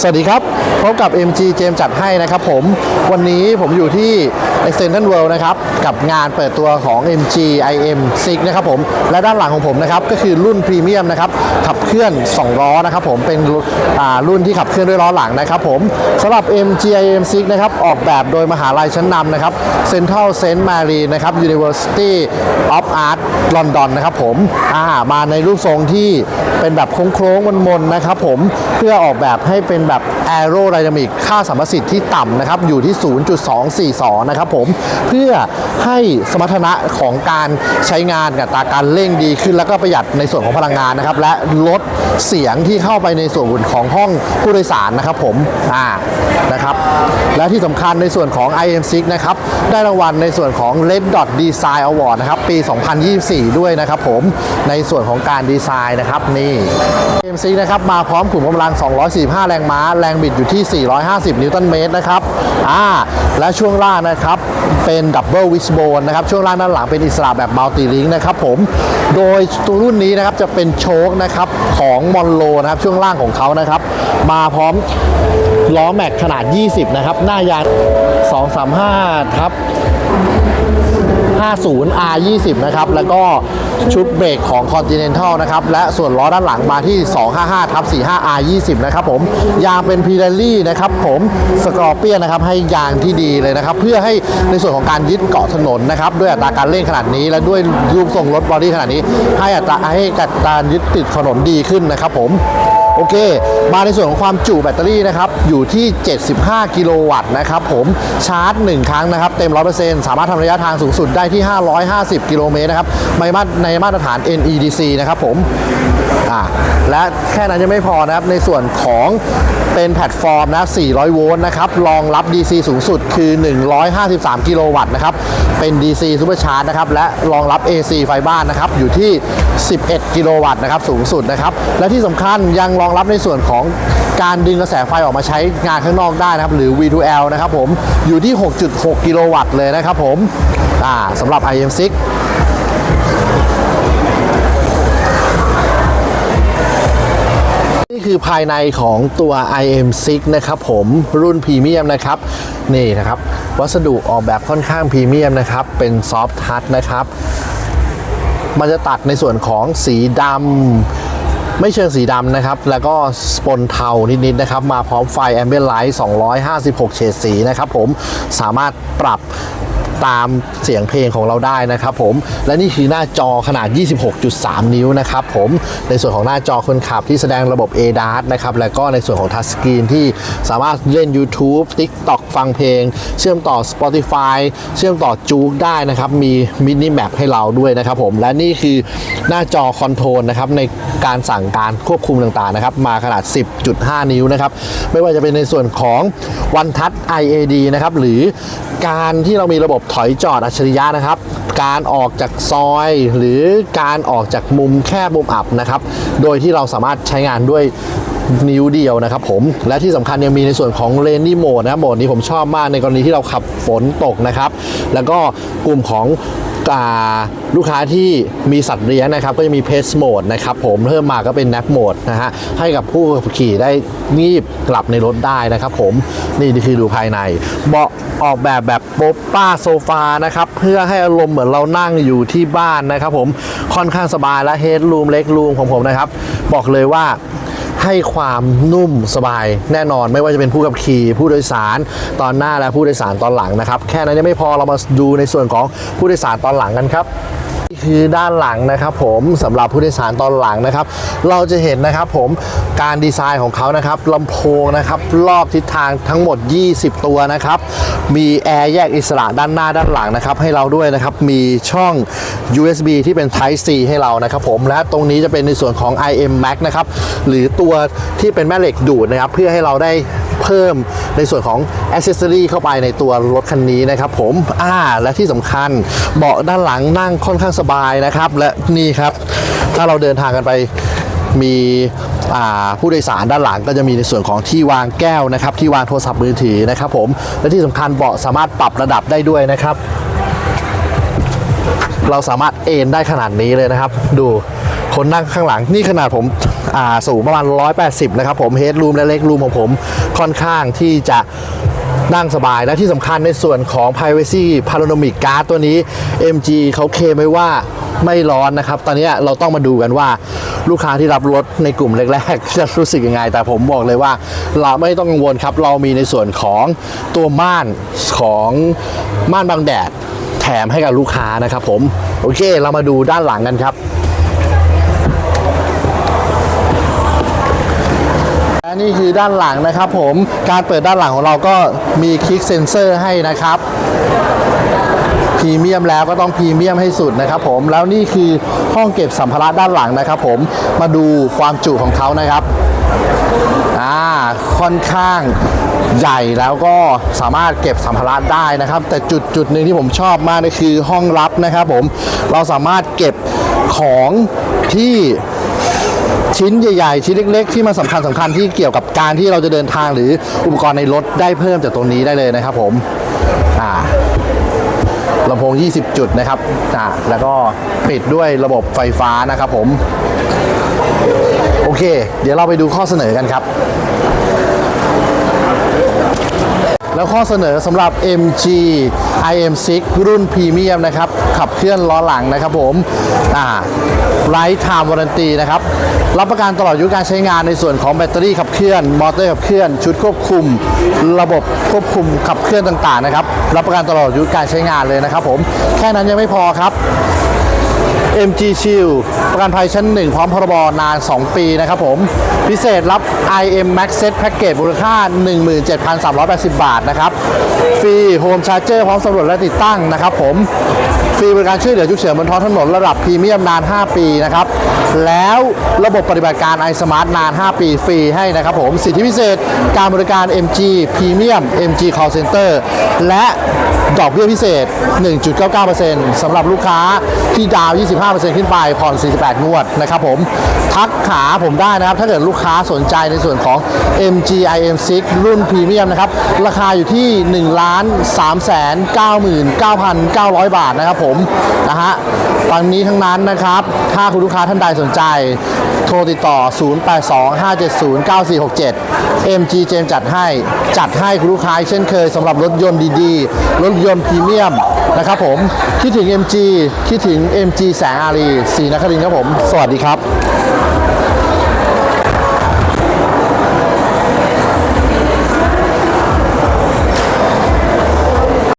สวัสดีครับ พบกับ MG เจมจัดให้นะครับผม วันนี้ผมอยู่ที่ Extension World นะครับ กับงานเปิดตัวของ MG IM 6นะครับผม และด้านหลังของผมนะครับ ก็คือรุ่นพรีเมียมนะครับ ขับเคลื่อน 2 ล้อนะครับผม เป็นรุ่นที่ขับเคลื่อนด้วยล้อหลังนะครับผมสำหรับ MG IM 6นะครับ ออกแบบโดยมหาลัยชั้นนำนะครับ Central Saint Mary นะครับ University of Art London นะครับผมมาในรูปทรงที่เป็นแบบโค้งๆมนๆนะครับผม เพื่อออกแบบให้เป็นแบบ Aero Dynamic ค่าสัมประสิทธิ์ที่ต่ำนะครับอยู่ที่ 0.242 นะครับผมเพื่อให้สมรรถนะของการใช้งานกับตาการเร่งดีขึ้น แล้วก็ประหยัดในส่วนของพลังงานนะครับและลดเสียงที่เข้าไปในส่วนของห้องผู้โดยสารนะครับผมอ่านะครับและที่สำคัญในส่วนของ IM6 นะครับได้รางวัลในส่วนของ Red Dot Design Award นะครับปี 2024 ด้วยนะครับผมในส่วนของการดีไซน์นะครับนี่ IM6 นะครับมาพร้อมขุมกำลัง 245 แรงม้าแรงบิดอยู่ที่ 450 นิวตันเมตรนะครับอ่าและช่วงล่างนะครับเป็นดับเบิลวิชโบนนะครับช่วงล่างด้านหลังเป็นอิสระแบบมัลติลิงนะครับผมโดยตัวรุ่นนี้นะครับจะเป็นโชคนะครับของมอนโลนะครับช่วงล่างของเขานะครับมาพร้อมล้อแม็กขนาด 20 นะครับ หน้ายาง235 ทับ 50 R 20 นะครับ แล้วก็ชุดเบรกของ Continental นะครับ และส่วนล้อด้านหลังมาที่ 255ทับ45 R 20 นะครับผม ยางเป็นพีเรลลี่นะครับผมสกอร์เปียนนะครับ ให้ยางที่ดีเลยนะครับ เพื่อให้ในส่วนของการยึดเกาะถนนนะครับ ด้วยอัตราการเร่งขนาดนี้ และด้วยรูปทรงรถบอดี้ขนาดนี้ ให้อัตราให้การยึดติดถนนดีขึ้นนะครับผม โอเค มาในส่วนของความจุแบตเตอรี่นะครับอยู่ที่ 75 กิโลวัตต์นะครับผมชาร์จ 1 ครั้งนะครับ เต็ม 100%สามารถทำระยะทางสูงสุดได้ที่ 550 กิโลเมตรนะครับไม่มาในมาตรฐาน NEDC นะครับผมอ่าและแค่นั้นยังไม่พอนะครับในส่วนของเป็นแพลตฟอร์มนะ 400 โวลต์นะครับ รองรับ DC สูงสุดคือ 153 กิโลวัตต์นะครับ เป็น DC Super Charge นะครับ และรองรับ AC ไฟบ้านนะครับ อยู่ที่ 11 กิโลวัตต์นะครับ สูงสุดนะครับ และที่สำคัญยังรองรับในส่วนของการดึงกระแสไฟออกมาใช้งานข้างนอกได้นะครับ หรือ V2L นะครับผมอยู่ที่ 6.6 กิโลวัตต์เลยนะครับผมอ่าสำหรับ IM6 นี่คือภายในของตัว IM6 นะครับผมรุ่นพรีเมียมนะครับนี่นะครับ วัสดุออกแบบค่อนข้างพรีเมียมนะครับ เป็นซอฟท์ทัชนะครับ มันจะตัดในส่วนของสีดำ ไม่เชิงสีดำนะครับ แล้วก็สปนเทานิดๆนะครับ มาพร้อมไฟแอมเบียนไลท์256 เฉดสีนะครับผมสามารถปรับ ตามเสียงเพลงของเราได้นะครับผมและนี่คือหน้าจอขนาด 26.3 นิ้วนะครับผมในส่วนของหน้าจอคนขับที่แสดงระบบ ADAS นะครับแล้วก็ในส่วนของทัชสกรีนที่สามารถเล่น YouTube TikTok ฟังเพลง เชื่อมต่อ Spotify เชื่อมต่อจูกได้นะครับมีมินิแมปให้เราด้วยนะครับผมและนี่คือหน้าจอคอนโทรลนะครับในการสั่งการควบคุมต่างๆนะครับมาขนาด 10.5 นิ้วนะครับไม่ว่าจะเป็นในส่วนของวันทั c IAD นะครับหรือการที่เรามีระบบถอยจอดอัจฉริยะนะครับ การออกจากซอยหรือการออกจากมุมแคบมุมอับนะครับ โดยที่เราสามารถใช้งานด้วยนิ้วเดียวนะครับผมและที่สำคัญยังมีในส่วนของเลนนี่โหมดนะโหมดนี้ผมชอบมากในกรณีที่เราขับฝนตกนะครับ แล้วก็กลุ่มของ ลูกค้าที่มีสัตว์เลี้ยงนะครับ ก็จะมีเพสโหมดนะครับผมเพิ่มมาก็เป็นแนปโหมดนะฮะให้กับผู้ขับขี่ได้งีบกลับในรถได้นะครับผมนี่คือดูภายในเบาะออกแบบแบบโป๊ปป้าโซฟานะครับ เพื่อให้อารมณ์เหมือนเรานั่งอยู่ที่บ้านนะครับผมค่อนข้างสบายและเฮดรูมเล็กรูมของผมนะครับ บอกเลยว่า ให้ความนุ่มสบายแน่นอนไม่ว่าจะเป็นผู้ขับขี่ผู้โดยสารตอนหน้าและผู้โดยสารตอนหลังนะครับ แค่นั้นยังไม่พอเรามาดูในส่วนของผู้โดยสารตอนหลังกันครับ คือด้านหลังนะครับผมสำหรับผู้โดยสารตอนหลังนะครับ เราจะเห็นนะครับผมการดีไซน์ของเขานะครับลำโพงนะครับรอบทิศทางทั้งหมด 20 ตัวนะครับมีแอร์แยกอิสระด้านหน้าด้านหลังนะครับให้เราด้วยนะครับมีช่อง USB ที่เป็น Type C ให้เรานะครับผมและตรงนี้จะเป็นในส่วนของ IM Max นะครับหรือตัวที่เป็นแม่เหล็กดูดนะครับเพื่อให้เราได้ เพิ่มในส่วนของอ c เซสซอรีเข้าไปในตัวรถคันนี้นะครับผมอ่าและที่สำคัญเบาะด้านหลังนั่งค่อนข้างสบายนะครับ และนี่ครับ ถ้าเราเดินทางกันไปมีผู้โดยสารด้านหลังก็จะมีในส่วนของที่วางแก้วนะครับ ที่วางโทรศัพท์มือถือนะครับผมและที่สำคัญเบาะสามารถปรับระดับได้ด้วยนะครับ เราสามารถเอนได้ขนาดนี้เลยนะครับ ดู คนนั่งข้างหลังนี่ขนาดผมสูงประมาณ 180 นะครับผมเฮดรูมและเล็กรูมของผมค่อนข้างที่จะนั่งสบายและที่สำคัญในส่วนของ Privacy Panoramic Guard ตัวนี้ MG เขาเคมไว้ว่าไม่ร้อนนะครับ ตอนนี้เราต้องมาดูกันว่าลูกค้าที่รับรถในกลุ่มแรกๆ จะรู้สึกยังไง แต่ผมบอกเลยว่า เราไม่ต้องกังวลครับ เรามีในส่วนของตัวม่านของม่านบังแดดแถมให้กับลูกค้านะครับผม โอเค เรามาดูด้านหลังกันครับ และนี่คือด้านหลังนะครับผมการเปิดด้านหลังของเราก็มีคลิกเซนเซอร์ให้นะครับพรีเมียมแล้วก็ต้องพรีเมียมให้สุดนะครับผมแล้วนี่คือห้องเก็บสัมภาระด้านหลังนะครับผมมาดูความจุของเขานะครับอ่าค่อนข้างใหญ่แล้วก็สามารถเก็บสัมภาระได้นะครับ แต่จุดจุดหนึ่งที่ผมชอบมากก็คือห้องลับนะครับผมเราสามารถเก็บของที่ ชิ้นใหญ่ๆ ชิ้นเล็ก ๆ ที่มันสำคัญสำคัญที่เกี่ยวกับการที่เราจะเดินทางหรืออุปกรณ์ในรถได้เพิ่มจากตรงนี้ได้เลยนะครับผมอ่าลำโพง 20 จุดนะครับอ่าแล้วก็ปิดด้วยระบบไฟฟ้านะครับผม โอเค เดี๋ยวเราไปดูข้อเสนอกันครับ แล้วข้อเสนอสำหรับ MG IM6 รุ่นพรีเมียมนะครับขับเคลื่อนล้อหลังนะครับผมอ่าไ i ท์ไทม์วารันตีนะครับรับประกันตลอดอายุการใช้งานในส่วนของแบตเตอรี่ขับเคลื่อน มอเตอร์ขับเคลื่อน ชุดควบคุม ระบบควบคุมขับเคลื่อนต่างๆนะครับรับประกันตลอดอายุการใช้งานเลยนะครับผมแค่นั้นยังไม่พอครับ MG Shield ประกันภัยชั้น 1 พร้อมพรบนาน 2 ปีนะครับผม พิเศษรับ IM Max Set Package มูลค่า 17,380 บาทนะครับ ฟรีโฮมชาร์เจอร์พร้อมสำรวจและติดตั้งนะครับผม ฟรีบริการช่วยเหลือฉุกเฉินบนท้องถนนระดับพรีเมียมนาน 5 ปีนะครับ แล้วระบบปฏิบัติการ iSmart นาน 5 ปีฟรีให้นะครับผม สิทธิพิเศษการบริการ MG Premium MG Call Center และ ดอกเบี้ยพิเศษ 1.99%สำหรับลูกค้าที่ดาว 25%ขึ้นไปผ่อน 48 งวดนะครับผม ทักหาผมได้นะครับ ถ้าเกิดลูกค้าสนใจในส่วนของ MG IM6 รุ่นพรีเมียมนะครับ ราคาอยู่ที่ 1 3 9 9 9 0 0บาทนะครับผมนะฮะฟังนี้ทั้งนั้นนะครับ ถ้าคุณลูกค้าท่านใดสนใจ โทรติดต่อ 0825709467 MG เจมจัดให้ จัดให้คุณลูกค้าเช่นเคยสำหรับรถยนต์ดีๆ รถยนต์พรีเมียมนะครับผมคิดถึง MG คิดถึง MG แสงอารีสีนครินครับผม สวัสดีครับ